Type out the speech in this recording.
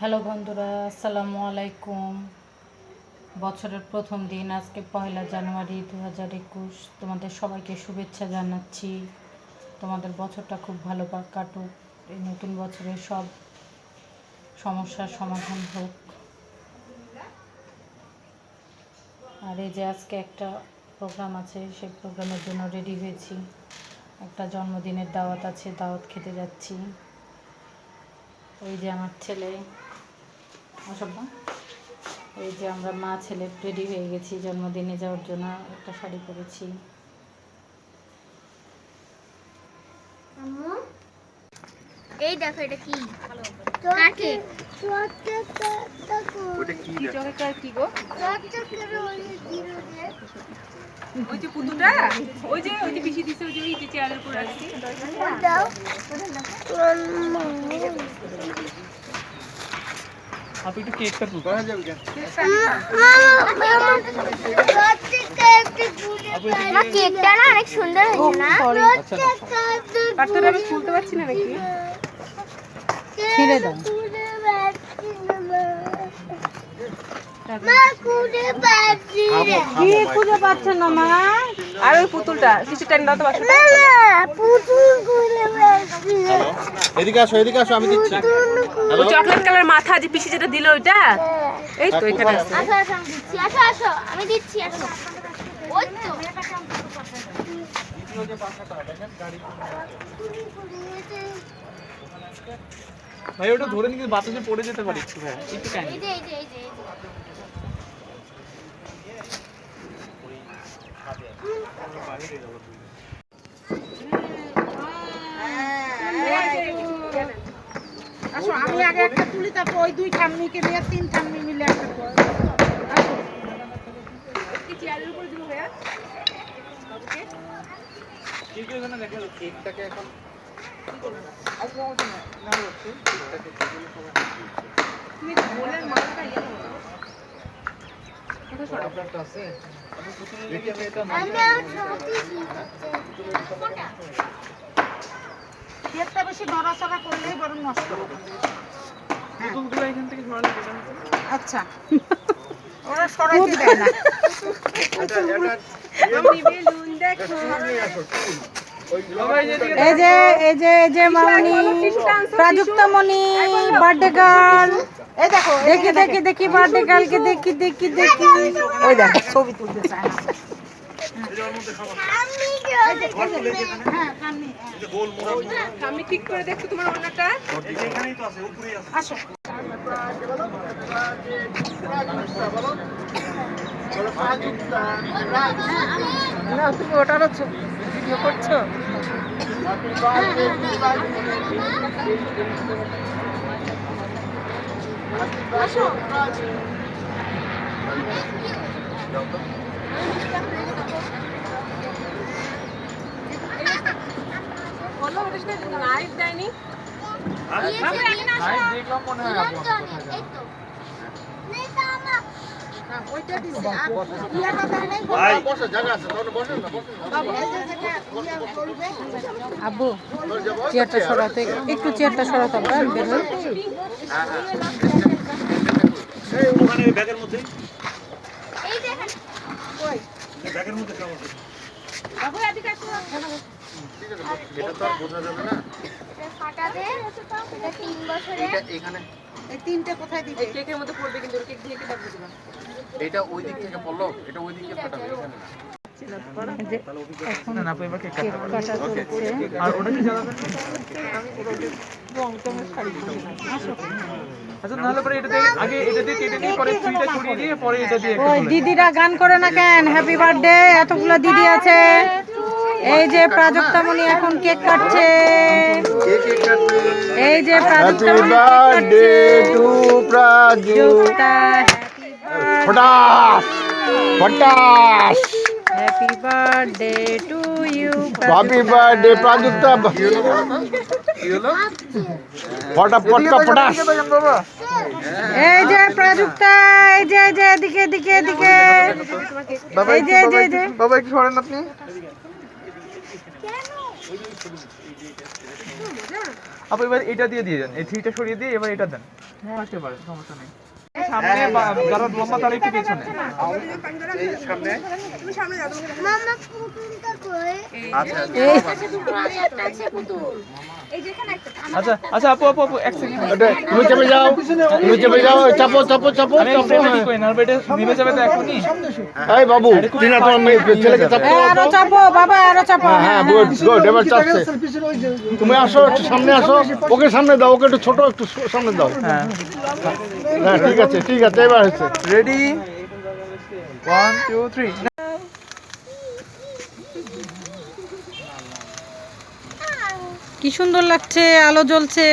Hello বন্ধুরা, আসসালামু আলাইকুম। বছরের প্রথম দিন, আজকে পয়লা জানুয়ারি দু হাজার একুশ। তোমাদের সবাইকে শুভেচ্ছা জানাচ্ছি। তোমাদের বছরটা খুব ভালো কাটুক। এই নতুন বছরের সব সমস্যার সমাধান হোক। আর এই যে আজকে একটা প্রোগ্রাম আছে, সেই প্রোগ্রামের জন্য রেডি হয়েছি। একটা জন্মদিনের দাওয়াত আছে, দাওয়াত খেতে যাচ্ছি। ওই যে আমার ছেলে। অসব এই যে আমরা মা ছেলে রেডি হয়ে গেছি জন্মদিনে যাওয়ার জন্য একটা শাড়ি পরেছি। এই দেখো এটা কি? ওই যে পুতুটা? ওই যে ওই যে পিসি দিছে ওই যে ওই যে চেয়ারের উপর রাখছি আপনি একটু কেক কাটুন করা যাবে কেন? মা কেকটা না অনেক সুন্দর হয়েছে না? আচ্ছা পাত্রটা আমি খুলতে পারছি না নাকি? ছিঁড়ে দাও। কি খুঁজে পাচ্ছে না মা আর ওই পুতুলটা কিছু টাইম দাও তো হ্যালো এদিকে আসো এদিকে আসো আমি দিচ্ছি। ওই চকলেট কালার মাথা যে পিসি যেটা দিল ওইটা? এই তো এখানে আছে। আসো আসো আমি দিচ্ছি। আসো আসো আমি দিচ্ছি আসো। ওই তো। ভাই ওটা ধরে নিয়ে বাতাসে পড়ে যেতে পারি একটু ভাই। একটু টাইম এই যে এই যে এই যে আসো আমি আগে একটা তুলি তারপর ওই দুই ঠাম্মিকে নিয়ে তিন ঠাম্মি মিলে একটা কেকটাকে এখন ইয়ে আছে? কেকটা বেশি নড়াচড়া করলেই বরং নষ্ট হবে। পুতুলগুলো এখান থেকে সরালে আচ্ছা। ওরা দেয় না। এই যে এই যে এই যে মামনি প্রাযুক্তমণি বার্থডে গার্ল। এই দেখো দেখি দেখি দেখি বার্থডে গার্লকে দেখি দেখি দেখি ওই দেখো ছবি তুলতে চায় হ্যাঁ হ্যাঁ। আমি ঠিক করে দেখছ তোমার অন্যটা। আসো। তুমি ওটারও ছবি ভিডিও করছ? বলো ওটা সাথে লাইভ দেয়নি নাইট দেখলাম মনে হয় আপু এই তো নেই তো আমার হ্যাঁ, ওইটা দিছে আর ইয়াটা দেয় নাই বসে জায়গা আছে তাহলে বসেন না বসেন না এই যে যেটা আব্বু চেয়ারটা সরাতে একটু চেয়ারটা সরাতে হবে বের হই। ওখানে ব্যাগের মধ্যে। এই দেখেন। এই ব্যাগের মধ্যে আছে। বাবু এদিকে এটা তো আর বোঝা যাবে না এটা ফাটা এটা তিন বছরের এটা এখানে। এই তিনটে কোথায় দিবে? এই কেকের মধ্যে পড়বে কিন্তু কেক দিয়ে কেটে দিবা। এটা ওই দিক থেকে পড়ল এটা ওই দিকে ফাটাবে এখানে না এই যে এখন না আপু এবার কেক কেক কাটা চলছে। আর ওটা কি জ্বালাবেন নাহলে পরে এটা দিয়ে আগে এটা দিয়ে কেটে দিয়ে পরে ছুরিটা ছড়িয়ে দিয়ে পরে এটা দিয়ে ওই দিদিরা গান করে না কেন? হ্যাপি বার্থডে এতগুলো দিদি আছে। এই যে প্রাজক্তামণি এখন কেক কাটছে। এই যে প্রাজক্তামণি বার্থডে টু প্রাজু পটাস পটাস happy birthday to you happy birthday Prajukta পটা পটকা পটাস এই যে প্রাজুক্তা এই যে এই যে এদিকে এদিকে। এদিকে এই এই যে এই যে। বাবা একটু সরেন আপনি। আপু এবার এটা দিয়ে দিয়ে দেন। এই থ্রিটা সরিয়ে দিয়ে এবার এটা দেন। হ্যাঁ। আসতে পারে সমস্যা নেই। সামনে যারা লম্বা তারা একটু পেছনে। মামা পুতুলটা কই? আচ্ছা আচ্ছা আপু আপু আপু এক সেকেন্ড তুমি চেপে যাও তুমি চেপে যাও চাপো চাপো চাপো চাপো। হ্যাঁ। নেমে যাবে তো এখনই? এই বাবু টিনা তোমার মেয়ে ছেলেকে চাপো আরও চাপো বাবা আরও চাপো। হ্যাঁ হ্যাঁ গুড গুড এবার চাপছে। তুমি আসো একটু সামনে আসো ওকে সামনে দাও ওকে একটু ছোট একটু সামনে দাও। হ্যাঁ। হ্যাঁ ঠিক আছে ঠিক আছে এবার হচ্ছে। রেডি ওয়ান টু থ্রি কি সুন্দর লাগছে আলো জ্বলছে।